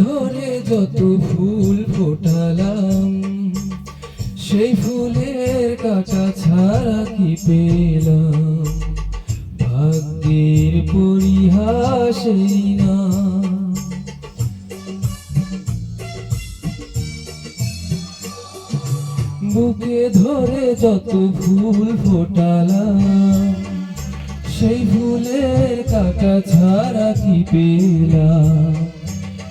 ধরে যত ফুল ফোটালাম, সেই ফুলের কাটা ছাড়া কি পেলাম? ভাগ্যের পরিহাসেই না। বুকে ধরে যত ফুল ফোটালাম, সেই ফুলের কাটা ছাড়া কি পেলাম?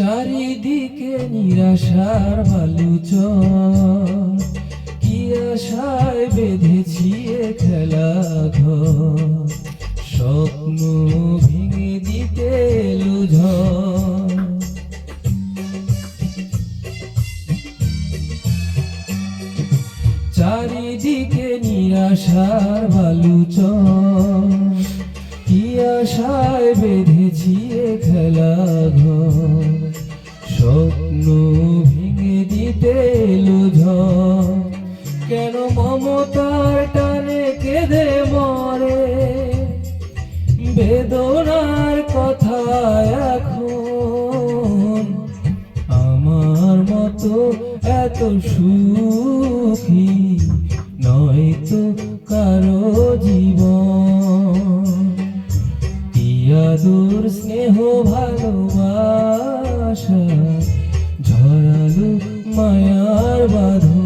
চারিদিকে নিরাশার বালুচ কি আশায় বেঁধেছি খেলা ঘর। স্বপ্ন ভেঙে দিতে এলো ঝড়। চারিদিকে নিরাশার বালুচ কি আশায় বেঁধেছি খেলা ঘর। স্বপ্ন ভেঙে দিতে লুঝ। কেন মমতার টানে কেঁদে মরে? বেদনার কথা এখন আমার মতো এত সুখী নয়তো কারও জীবন। ইয়াদুর স্নেহ ভালোবাস আশা ঝরালো মায়ার বাধু